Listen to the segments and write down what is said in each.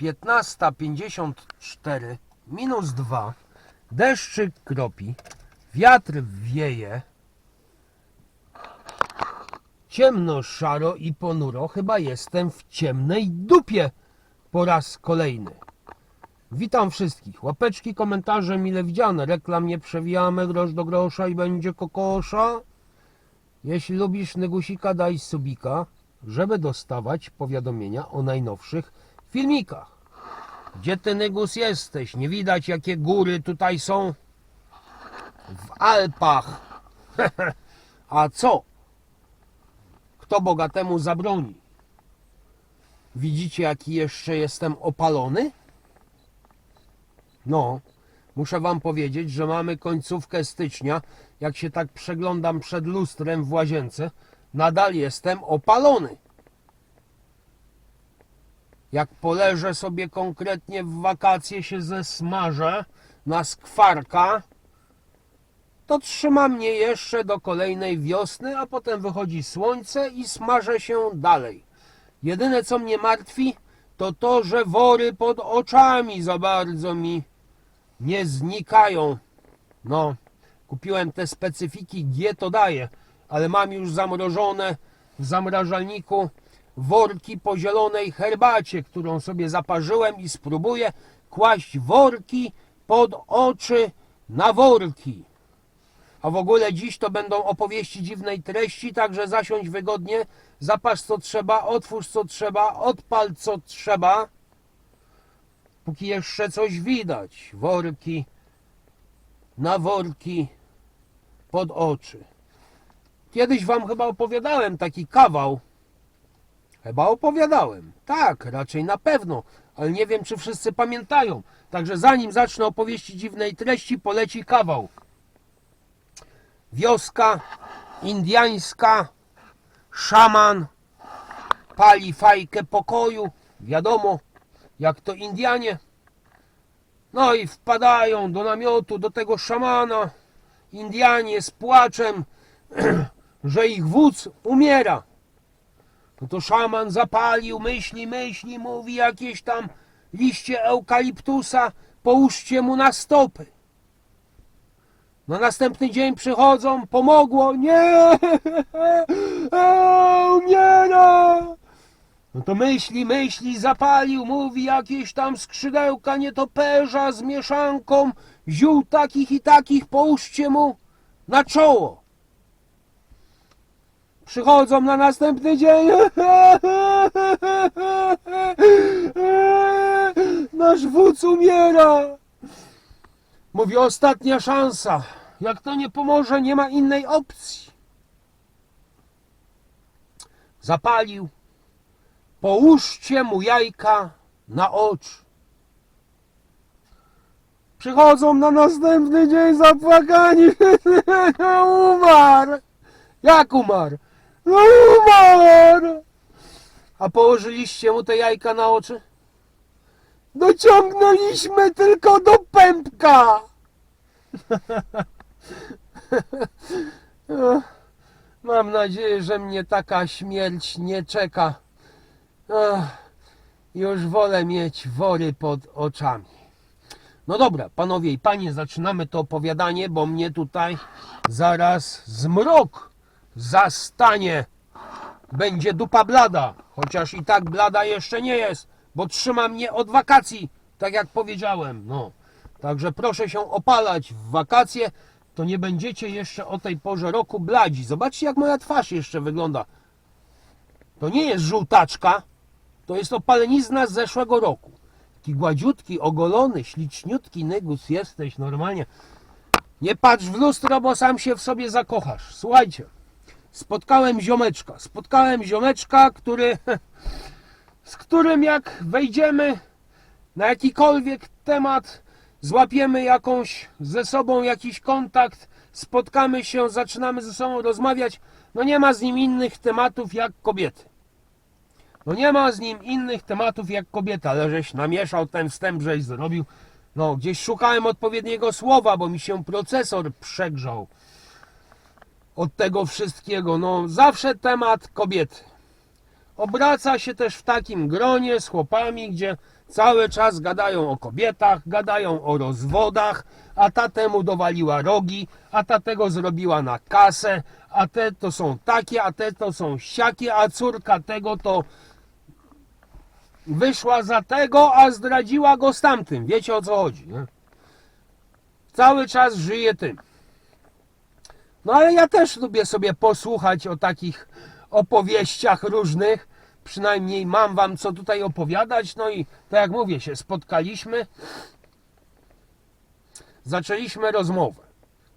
15.54, minus 2, deszczyk kropi, wiatr wieje, ciemno, szaro i ponuro, chyba jestem w ciemnej dupie po raz kolejny. Witam wszystkich. Łapeczki, komentarze mile widziane. Reklam nie przewijamy, grosz do grosza i będzie kokosza. Jeśli lubisz negusika, daj subika, żeby dostawać powiadomienia o najnowszych filmikach. Gdzie ty, Nygus, jesteś? Nie widać, jakie góry tutaj są? W Alpach. A co? Kto bogatemu zabroni? Widzicie, jaki jeszcze jestem opalony? No, muszę wam powiedzieć, że mamy końcówkę stycznia. Jak się tak przeglądam przed lustrem w łazience, nadal jestem opalony. Jak poleżę sobie konkretnie w wakacje, się zesmażę na skwarka, to trzyma mnie jeszcze do kolejnej wiosny, a potem wychodzi słońce i smażę się dalej. Jedyne co mnie martwi, to to, że wory pod oczami za bardzo mi nie znikają. No, kupiłem te specyfiki G to daje, ale mam już zamrożone w zamrażalniku worki po zielonej herbacie, którą sobie zaparzyłem i spróbuję kłaść worki pod oczy na worki. A w ogóle dziś to będą opowieści dziwnej treści, także zasiądź wygodnie, zapasz co trzeba, otwórz co trzeba, odpal co trzeba. Póki jeszcze coś widać, worki na worki pod oczy. Kiedyś wam chyba opowiadałem taki kawał. Chyba opowiadałem. Tak, raczej na pewno, ale nie wiem, czy wszyscy pamiętają. Także zanim zacznę opowieści dziwnej treści, poleci kawał. Wioska indiańska, szaman pali fajkę pokoju. Wiadomo, jak to Indianie. No i wpadają do namiotu, do tego szamana. Indianie z płaczem, że ich wódz umiera. No to szaman zapalił, myśli, myśli, mówi jakieś tam liście eukaliptusa, połóżcie mu na stopy. Na następny dzień przychodzą, pomogło, nie, a, umiera. No to myśli, myśli, zapalił, mówi jakieś tam skrzydełka nietoperza z mieszanką ziół takich i takich, połóżcie mu na czoło. Przychodzą na następny dzień. Nasz wódz umiera. Mówi ostatnia szansa. Jak to nie pomoże, nie ma innej opcji. Zapalił. Połóżcie mu jajka na oczy. Przychodzą na następny dzień zapłakani. umarł. Jak umarł? Umarł. A położyliście mu te jajka na oczy? Dociągnęliśmy tylko do pępka. Mam nadzieję, że mnie taka śmierć nie czeka. Ach, już wolę mieć wory pod oczami. No dobra, panowie i panie, zaczynamy to opowiadanie, bo mnie tutaj zaraz zmrok zastanie. Będzie dupa blada, chociaż i tak blada jeszcze nie jest, bo trzyma mnie od wakacji, tak jak powiedziałem. No, także proszę się opalać w wakacje, to nie będziecie jeszcze o tej porze roku bladzi. Zobaczcie, jak moja twarz jeszcze wygląda. To nie jest żółtaczka, to jest opalenizna z zeszłego roku. Taki gładziutki, ogolony, śliczniutki nygus jesteś normalnie. Nie patrz w lustro, bo sam się w sobie zakochasz. Słuchajcie, spotkałem ziomeczka. Spotkałem ziomeczka, który, z którym jak wejdziemy na jakikolwiek temat, złapiemy jakąś ze sobą jakiś kontakt, spotkamy się, zaczynamy ze sobą rozmawiać, no nie ma z nim innych tematów jak kobiety. No nie ma z nim innych tematów jak kobieta, ale żeś namieszał ten wstęp, żeś zrobił. No, gdzieś szukałem odpowiedniego słowa, bo mi się procesor przegrzał od tego wszystkiego. No, zawsze temat kobiety. obraca się też w takim gronie z chłopami, gdzie cały czas gadają o kobietach, gadają o rozwodach, a ta temu dowaliła rogi, a ta tego zrobiła na kasę, a te to są takie, a te to są siakie, a córka tego to wyszła za tego, a zdradziła go z tamtym. Wiecie o co chodzi, nie? Cały czas żyje tym. No ale ja też lubię sobie posłuchać o takich opowieściach różnych. Przynajmniej mam wam co tutaj opowiadać. No i tak jak mówię, się spotkaliśmy. Zaczęliśmy rozmowę.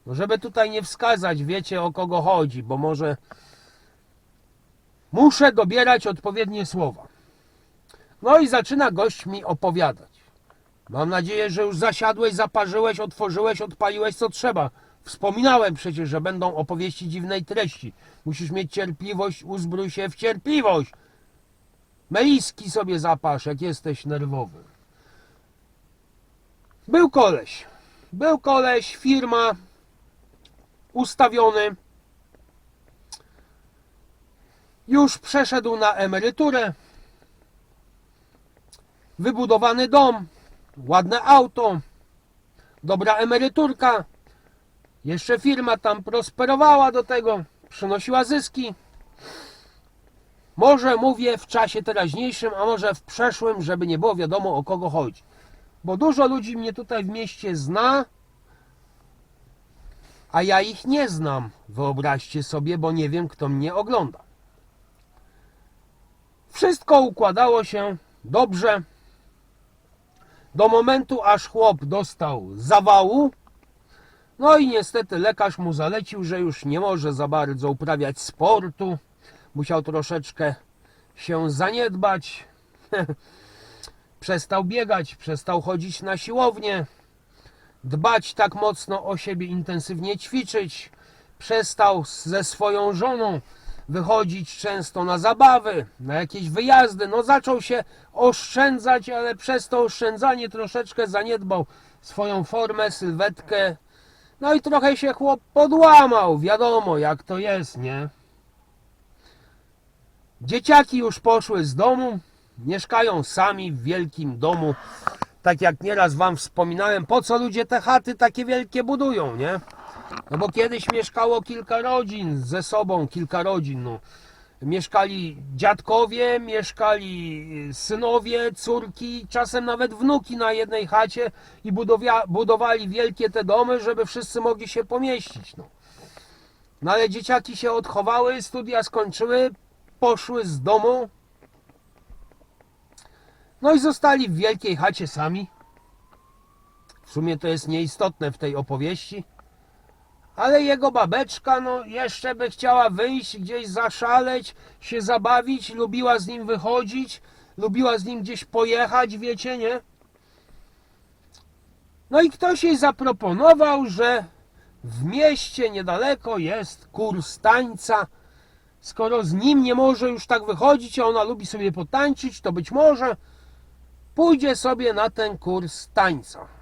No żeby tutaj nie wskazać, wiecie o kogo chodzi, bo może muszę dobierać odpowiednie słowa. No i zaczyna gość mi opowiadać. Mam nadzieję, że już zasiadłeś, zaparzyłeś, otworzyłeś, odpaliłeś co trzeba. Wspominałem przecież, że będą opowieści dziwnej treści. Musisz mieć cierpliwość, uzbrój się w cierpliwość. Meliski sobie zapasz, jak jesteś nerwowy. Był koleś. Był koleś, firma, ustawiony. Już przeszedł na emeryturę. Wybudowany dom, ładne auto, dobra emeryturka. Jeszcze firma tam prosperowała do tego, przynosiła zyski. Może mówię w czasie teraźniejszym, a może w przeszłym, żeby nie było wiadomo o kogo chodzi. Bo dużo ludzi mnie tutaj w mieście zna, a ja ich nie znam. Wyobraźcie sobie, bo nie wiem, kto mnie ogląda. Wszystko układało się dobrze. Do momentu, aż chłop dostał zawału. No i niestety lekarz mu zalecił, że już nie może za bardzo uprawiać sportu. Musiał troszeczkę się zaniedbać. przestał biegać, przestał chodzić na siłownię, dbać tak mocno o siebie, intensywnie ćwiczyć. Przestał ze swoją żoną wychodzić często na zabawy, na jakieś wyjazdy. No zaczął się oszczędzać, ale przez to oszczędzanie troszeczkę zaniedbał swoją formę, sylwetkę. No i trochę się chłop podłamał, wiadomo jak to jest, nie? Dzieciaki już poszły z domu, mieszkają sami w wielkim domu. Tak jak nieraz wam wspominałem, po co ludzie te chaty takie wielkie budują, nie? No bo kiedyś mieszkało kilka rodzin ze sobą, kilka rodzin, no. Mieszkali dziadkowie, mieszkali synowie, córki, czasem nawet wnuki na jednej chacie i budowali wielkie te domy, żeby wszyscy mogli się pomieścić. No. no ale dzieciaki się odchowały, studia skończyły, poszły z domu. No i zostali w wielkiej chacie sami. W sumie to jest nieistotne w tej opowieści. Ale jego babeczka, no jeszcze by chciała wyjść, gdzieś zaszaleć, się zabawić, lubiła z nim wychodzić, lubiła z nim gdzieś pojechać, wiecie, nie? No i ktoś jej zaproponował, że w mieście niedaleko jest kurs tańca. Skoro z nim nie może już tak wychodzić, a ona lubi sobie potańczyć, to być może pójdzie sobie na ten kurs tańca.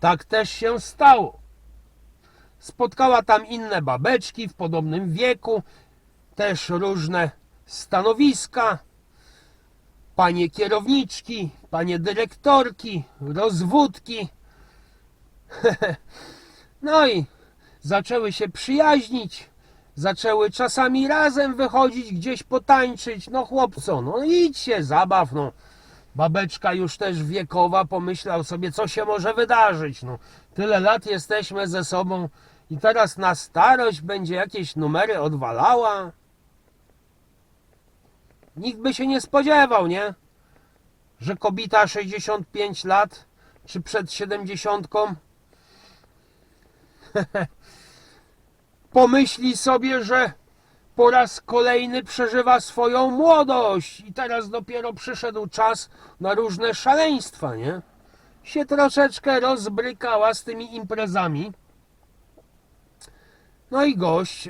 Tak też się stało. Spotkała tam inne babeczki w podobnym wieku, też różne stanowiska, panie kierowniczki, panie dyrektorki, rozwódki. No i zaczęły się przyjaźnić, zaczęły czasami razem wychodzić gdzieś potańczyć. No chłopco, no idź się, zabaw, no. Babeczka już też wiekowa pomyślał sobie, co się może wydarzyć. No, tyle lat jesteśmy ze sobą i teraz na starość będzie jakieś numery odwalała. Nikt by się nie spodziewał, nie? Że kobita 65 lat, czy przed 70 pomyśli sobie, że po raz kolejny przeżywa swoją młodość i teraz dopiero przyszedł czas na różne szaleństwa, nie? Się troszeczkę rozbrykała z tymi imprezami. No i gość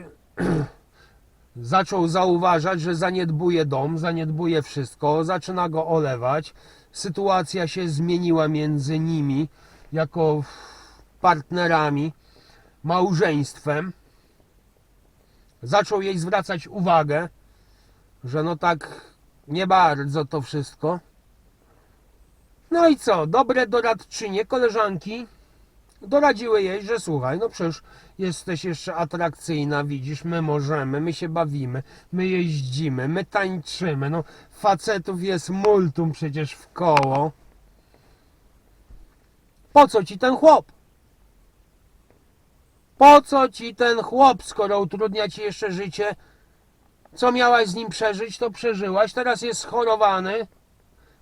zaczął zauważać, że zaniedbuje dom, zaniedbuje wszystko, zaczyna go olewać. Sytuacja się zmieniła między nimi jako partnerami, małżeństwem. Zaczął jej zwracać uwagę, że no tak nie bardzo to wszystko. No i co? Dobre doradczynie, koleżanki doradziły jej, że słuchaj, no przecież jesteś jeszcze atrakcyjna, widzisz, my możemy, my się bawimy, my jeździmy, my tańczymy, no facetów jest multum przecież w koło. Po co ci ten chłop? Po co ci ten chłop, skoro utrudnia ci jeszcze życie? Co miałaś z nim przeżyć, to przeżyłaś, teraz jest schorowany,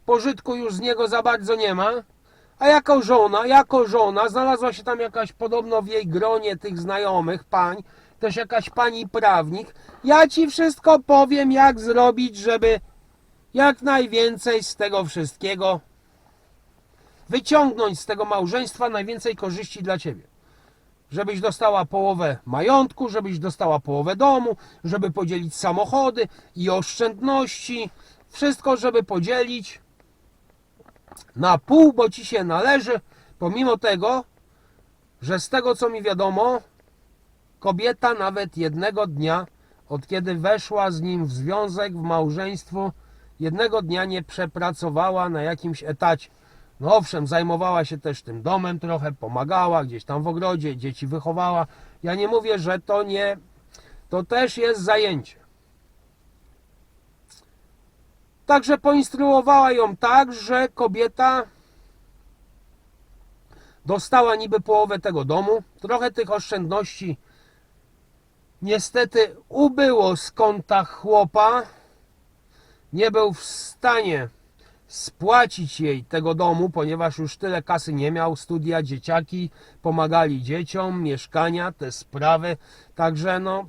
pożytku już z niego za bardzo nie ma. A jako żona, jako żona, znalazła się tam jakaś podobno w jej gronie tych znajomych pań, też jakaś pani prawnik. Ja ci wszystko powiem, jak zrobić, żeby jak najwięcej z tego wszystkiego wyciągnąć z tego małżeństwa najwięcej korzyści dla ciebie. Żebyś dostała połowę majątku, żebyś dostała połowę domu, żeby podzielić samochody i oszczędności. Wszystko, żeby podzielić na pół, bo ci się należy, pomimo tego, że z tego co mi wiadomo, kobieta nawet jednego dnia, od kiedy weszła z nim w związek, w małżeństwo, jednego dnia nie przepracowała na jakimś etacie. No owszem, zajmowała się też tym domem trochę, pomagała gdzieś tam w ogrodzie, dzieci wychowała. Ja nie mówię, że to nie, to też jest zajęcie. Także poinstruowała ją tak, że kobieta dostała niby połowę tego domu, trochę tych oszczędności niestety ubyło z konta chłopa. Nie był w stanie spłacić jej tego domu, ponieważ już tyle kasy nie miał, studia, dzieciaki, pomagali dzieciom, mieszkania, te sprawy. Także no,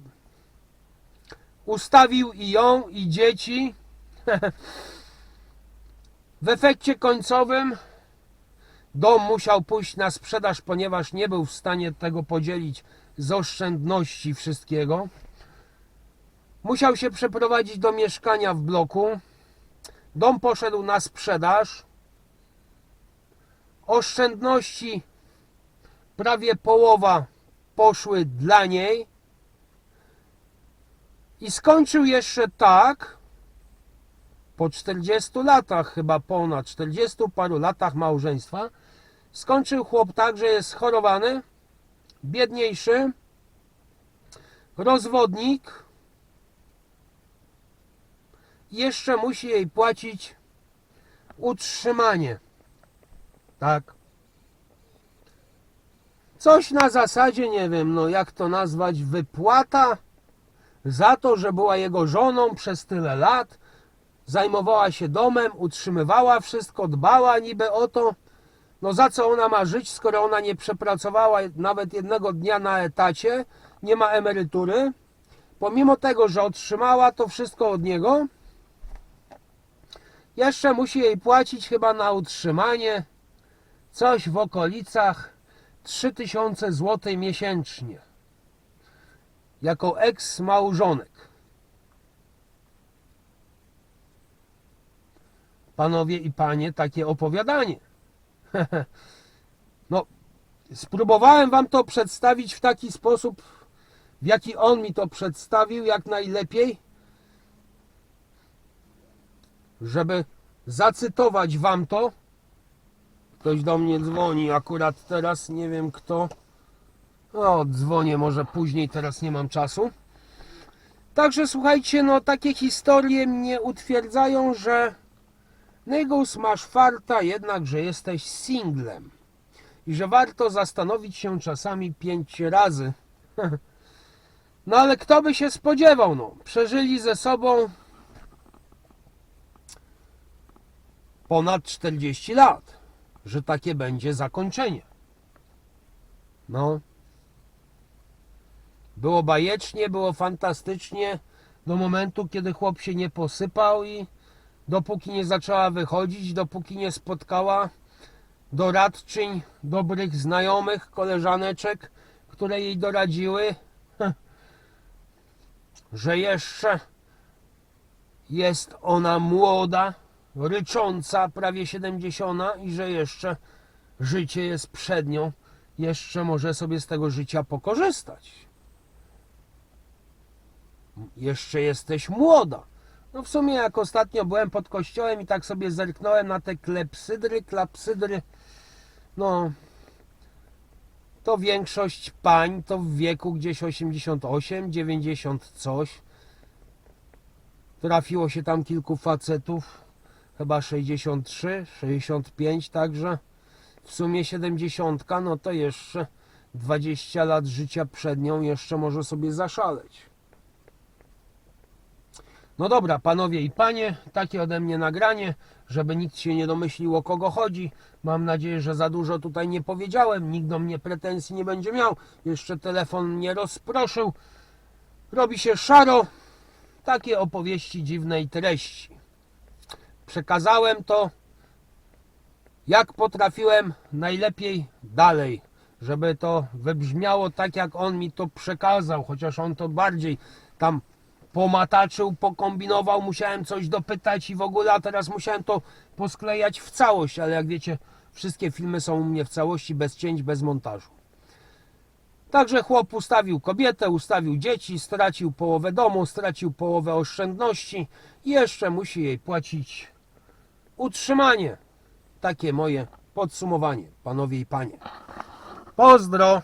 ustawił i ją, i dzieci. W efekcie końcowym dom musiał pójść na sprzedaż, ponieważ nie był w stanie tego podzielić z oszczędności wszystkiego. Musiał się przeprowadzić do mieszkania w bloku. Dom poszedł na sprzedaż. Oszczędności prawie połowa poszły dla niej. I skończył jeszcze tak, po 40 latach, chyba ponad 40 paru latach małżeństwa, skończył chłop tak, że jest schorowany, biedniejszy, rozwodnik, jeszcze musi jej płacić utrzymanie. Tak. Coś na zasadzie, nie wiem, no jak to nazwać, wypłata za to, że była jego żoną przez tyle lat, zajmowała się domem, utrzymywała wszystko, dbała niby o to. No za co ona ma żyć, skoro ona nie przepracowała nawet jednego dnia na etacie, nie ma emerytury. Pomimo tego, że otrzymała to wszystko od niego, jeszcze musi jej płacić chyba na utrzymanie coś w okolicach 3000 zł miesięcznie. Jako eks-małżonek. Panowie i panie, takie opowiadanie. No, spróbowałem wam to przedstawić w taki sposób, w jaki on mi to przedstawił, jak najlepiej, żeby zacytować wam to. Ktoś do mnie dzwoni akurat teraz, nie wiem kto. O, dzwonię może później, teraz nie mam czasu. Także słuchajcie, no takie historie mnie utwierdzają, że Nygus masz farta jednak, że jesteś singlem i że warto zastanowić się czasami pięć razy. No ale kto by się spodziewał, no. Przeżyli ze sobą ponad 40 lat, że takie będzie zakończenie. No. Było bajecznie, było fantastycznie do momentu, kiedy chłop się nie posypał i dopóki nie zaczęła wychodzić, dopóki nie spotkała doradczyń, dobrych znajomych, koleżaneczek, które jej doradziły, że jeszcze jest ona młoda, rycząca, prawie 70 i że jeszcze życie jest przed nią, jeszcze może sobie z tego życia pokorzystać. jeszcze jesteś młoda. No w sumie jak ostatnio byłem pod kościołem i tak sobie zerknąłem na te klepsydry, klapsydry, no to większość pań to w wieku gdzieś 88, 90 coś. Trafiło się tam kilku facetów, chyba 63, 65 także. W sumie 70, no to jeszcze 20 lat życia przed nią jeszcze może sobie zaszaleć. No dobra, panowie i panie, takie ode mnie nagranie, żeby nikt się nie domyślił o kogo chodzi. Mam nadzieję, że za dużo tutaj nie powiedziałem, nikt do mnie pretensji nie będzie miał. Jeszcze telefon mnie rozproszył. Robi się szaro. Takie opowieści dziwnej treści. Przekazałem to jak potrafiłem najlepiej dalej, żeby to wybrzmiało tak, jak on mi to przekazał, chociaż on to bardziej tam pomataczył, pokombinował, musiałem coś dopytać i w ogóle, a teraz musiałem to posklejać w całość, ale jak wiecie, wszystkie filmy są u mnie w całości, bez cięć, bez montażu. Także chłop ustawił kobietę, ustawił dzieci, stracił połowę domu, stracił połowę oszczędności i jeszcze musi jej płacić utrzymanie. Takie moje podsumowanie, panowie i panie. Pozdro!